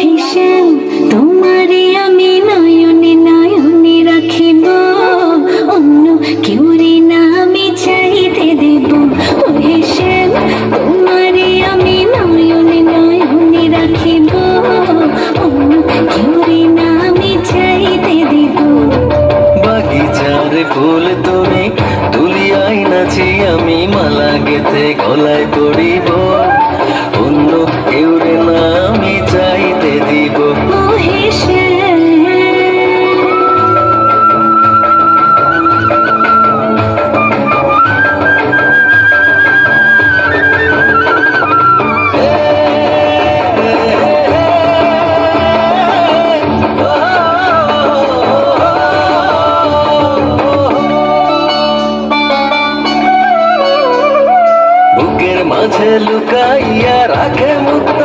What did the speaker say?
Hesson তোমারে আমি নয়নে নয়নে রাখিব। অন্য কেউ না আমি চাইতে দেব। ও হেসেন তোমারে আমি নয়নে নয়নে রাখিব। অন্য কেউ না আমি চাইতে দেব। বাগিচার ফুল তুমি তুলিয়াই নাচি, আমি মালা গেতে গলায় পড়িব। মাঝে লুকাইয়া রাখে মুখ।